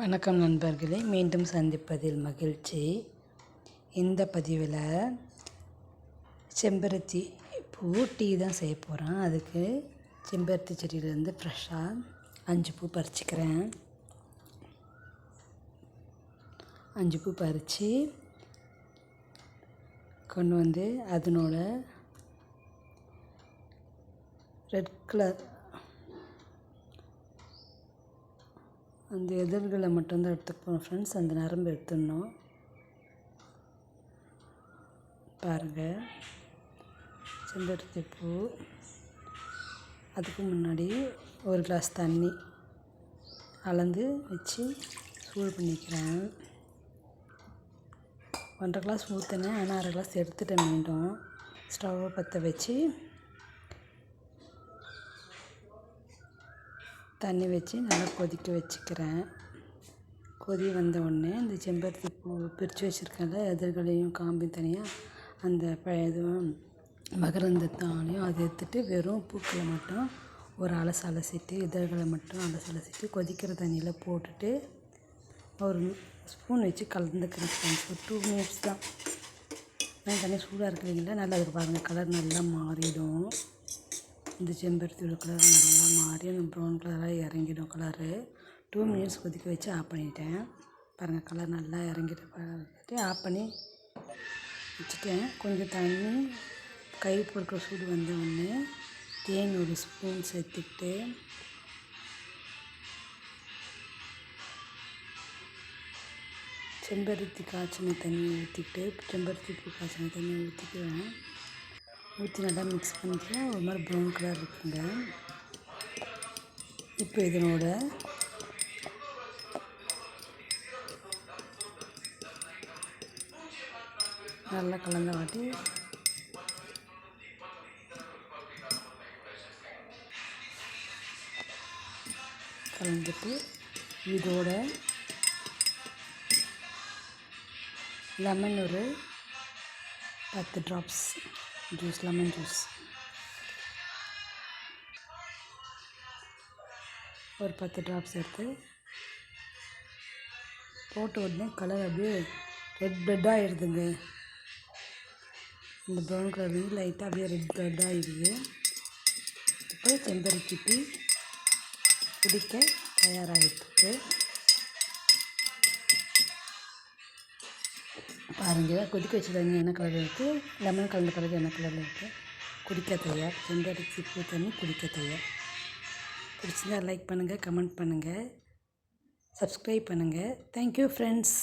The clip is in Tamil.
வணக்கம் நண்பர்களே மீண்டும் சந்திப்பதில் மகிழ்ச்சி. இந்த பதிவில் செம்பருத்தி பூ டீ தான் செய்ய போகிறேன் அதுக்கு செம்பருத்தி செடியிலேருந்து ஃப்ரெஷ்ஷாக அஞ்சு பூ பறிச்சிக்கிறேன். அஞ்சு பூ பறித்து கொண்டு வந்து அதனோட ரெட் கலர் அந்த எதிர்களை மட்டும்தான் எடுத்துப்போம் ஃப்ரெண்ட்ஸ் அந்த நரம்பு எடுத்துடணும். பாருங்கள் செம்பருத்தி பூ. அதுக்கு முன்னாடி ஒரு கிளாஸ் தண்ணி. அளந்து வச்சு சூடு பண்ணிக்கிறேன். ஒன்றரை கிளாஸ் ஊற்றினேன் ஆனால் அரை கிளாஸ் எடுத்துட்டேன் மீண்டும். ஸ்டவ்வை பற்ற வச்சு தண்ணி வச்சு நல்லா கொதிக்க வச்சுக்கிறேன். கொதி வந்த உடனே இந்த செம்பருத்தி பூ பிரித்து வச்சுருக்கேன்ல எதிர்களையும் காம்பையும் தனியாக அந்த ப இதுவும் மகரந்தத்தாலையும் அதை எடுத்துட்டு வெறும் பூக்களை மட்டும் ஒரு அலசு அலசிட்டு இதழ்களை மட்டும் அலசு அலசிட்டு கொதிக்கிற தண்ணியில் போட்டுட்டு ஒரு ஸ்பூன் வச்சு கலந்துக்கிறேன் ஃப்ரெண்ட்ஸ் ஒரு டூ மினிட்ஸ் தான். ஏன் தண்ணி சூடாக இருக்கிறீங்களா நல்லா அதுக்கு பாருங்கள் கலர் நல்லா மாறிடும். இந்த செம்பருத்தியோட கலர் நல்லா மாறி அந்த ப்ரௌன் கலராக இறங்கிடும் கலரு டூ மினிட்ஸ் கொதிக்க வச்சு ஆஃப் பண்ணிட்டேன். பாருங்கள் கலர் நல்லா இறங்கிட்டு பார்த்துட்டு ஆஃப் பண்ணி வச்சுட்டேன். கொஞ்சம் தண்ணி கை பொறுக்கிற சூடு வந்த உடனே தேன் ஒரு ஸ்பூன் சேர்த்துக்கிட்டு செம்பருத்தி காய்ச்சின தண்ணி ஊற்றிக்கிட்டு செம்பருத்தி பூ காய்ச்சின தண்ணி ஊற்றிக்குவேன் ஊற்றி நல்லா மிக்ஸ் பண்ணிட்டு ஒரு மாதிரி ப்ரௌன் கலர் இருக்குங்க. இப்போ இதனோட நல்லா கலந்த வாட்டி கலந்துட்டு இதோட லெமன் ஒரு பத்து ட்ராப்ஸ் ஜூஸ் லெமன் ஜூஸ் ஒரு பத்து ட்ராப்ஸ் எடுத்து போட்ட உடனே கலர் அப்படியே ரெட் ரெட்டாக ஆயிடுதுங்க இந்த ப்ரௌன் கலர் வந்து லைட்டாக அப்படியே ரெட் ரெட் ஆகிடுது இப்போ செம்பருத்தி குடிக்க தயாராகிட்டு பாருங்கள் கொதிக்க வச்ச தண்ணி என்ன கலரில் இருக்குது லெமன் கலந்த கலர் என்ன கலரில் இருக்குது குடிக்க தயார். செம்பருத்தி பூ தண்ணி குடிக்க தயார். பிடிச்சிருந்தா லைக் பண்ணுங்கள் கமெண்ட் பண்ணுங்கள் சப்ஸ்கிரைப் பண்ணுங்கள் தேங்க்யூ ஃப்ரெண்ட்ஸ்